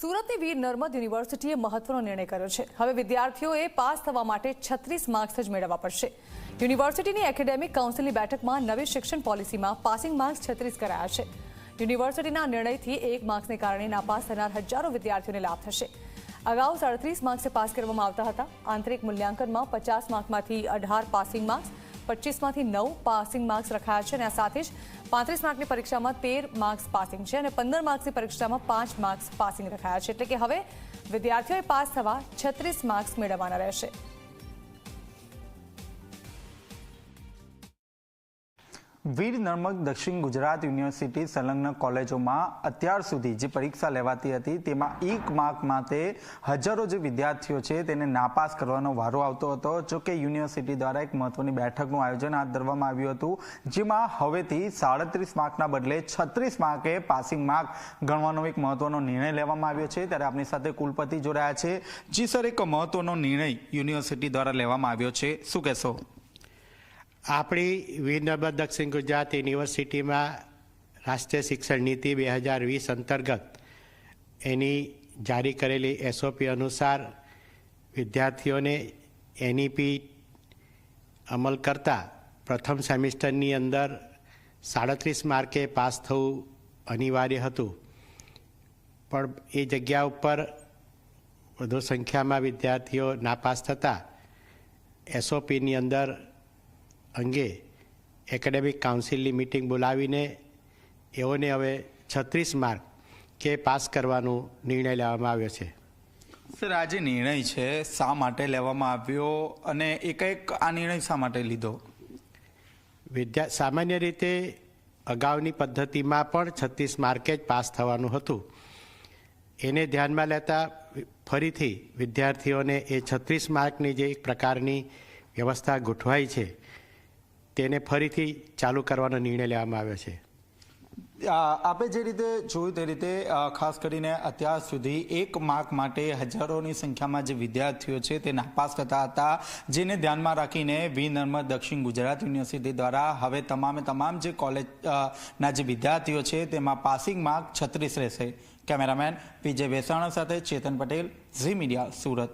સુરતની વીર નર્મદ યુનિવર્સિટીએ મહત્વનો નિર્ણય કર્યો છે. હવે વિદ્યાર્થીઓએ પાસ થવા માટે છત્રીસ માર્ક્સ જ મેળવવા પડશે. યુનિવર્સિટીની એકેડેમિક કાઉન્સિલની બેઠકમાં નવી શિક્ષણ પોલિસીમાં પાસિંગ માર્ક્સ છત્રીસ કરાયા છે. યુનિવર્સિટીના નિર્ણયથી એક માર્ક્સને કારણે નાપાસ થનાર હજારો વિદ્યાર્થીઓને લાભ થશે. અગાઉ સાડત્રીસ માર્ક્સે પાસ કરવામાં આવતા હતા. આંતરિક મૂલ્યાંકનમાં પચાસ માર્કમાંથી અઢાર પાસિંગ માર્ક્સ પચીસમાંથી નવ પાસિંગ માર્ક્સ રખાયા છે અને આ સાથે જ પાંત્રીસ માર્કની પરીક્ષામાં તેર માર્ક્સ પાસિંગ છે અને પંદર માર્ક્સની પરીક્ષામાં પાંચ માર્ક્સ પાસિંગ રખાયા છે. એટલે કે હવે વિદ્યાર્થીઓએ પાસ થવા છત્રીસ માર્ક્સ મેળવવાના રહેશે. વીર નર્મદ દક્ષિણ ગુજરાત યુનિવર્સિટી સંલગ્ન કોલેજોમાં અત્યાર સુધી જે પરીક્ષા લેવાતી હતી, તેમાં એક માર્ક માટે હજારો જે વિદ્યાર્થીઓ છે તેને નાપાસ કરવાનો વારો આવતો હતો. જો કે યુનિવર્સિટી દ્વારા એક મહત્વની બેઠકનું આયોજન હાથ ધરવામાં આવ્યું હતું, જેમાં હવેથી સાડત્રીસ માર્કના બદલે છત્રીસ માર્કે પાસિંગ માર્ક ગણવાનો એક મહત્વનો નિર્ણય લેવામાં આવ્યો છે. ત્યારે આપણી સાથે કુલપતિ જોડાયા છે. જી સર, એક મહત્વનો નિર્ણય યુનિવર્સિટી દ્વારા લેવામાં આવ્યો છે. શું કહેશો? આપણી વીર દક્ષિણ ગુજરાત યુનિવર્સિટીમાં રાષ્ટ્રીય શિક્ષણ નીતિ બે હજાર વીસ અંતર્ગત એની જારી કરેલી એસઓપી અનુસાર વિદ્યાર્થીઓને એનઈપી અમલ કરતાં પ્રથમ સેમિસ્ટરની અંદર સાડત્રીસ માર્કે પાસ થવું અનિવાર્ય હતું. પણ એ જગ્યા ઉપર વધુ સંખ્યામાં વિદ્યાર્થીઓ નાપાસ થતાં એસઓપીની અંદર અંગે એકેડેમિક કાઉન્સિલની મિટિંગ બોલાવીને એઓને હવે છત્રીસ માર્ક કે પાસ કરવાનો નિર્ણય લેવામાં આવ્યો છે. સર આ જે નિર્ણય છે શા માટે લેવામાં આવ્યો અને એક એક આ નિર્ણય શા માટે લીધો? વિદ્યા સામાન્ય રીતે અગાઉની પદ્ધતિમાં પણ છત્રીસ માર્કે જ પાસ થવાનું હતું. એને ધ્યાનમાં લેતા ફરીથી વિદ્યાર્થીઓને એ છત્રીસ માર્કની જે એક પ્રકારની વ્યવસ્થા ગોઠવાઈ છે તેને ફરીથી ચાલુ કરવાનો નિર્ણય લેવામાં આવ્યો છે? આપે જે રીતે જોયું તે રીતે ખાસ કરીને અત્યાર સુધી એક માર્ક માટે હજારોની સંખ્યામાં જે વિદ્યાર્થીઓ છે તે નાપાસ થતા હતા, જેને ધ્યાનમાં રાખીને વી. નર્મદ દક્ષિણ ગુજરાત યુનિવર્સિટી દ્વારા હવે તમામે તમામ જે કોલેજના જે વિદ્યાર્થીઓ છે તેમાં પાસિંગ માર્ક છત્રીસ રહેશે. કેમેરામેન વિજય વેસાણા સાથે ચેતન પટેલ, ઝી મીડિયા, સુરત.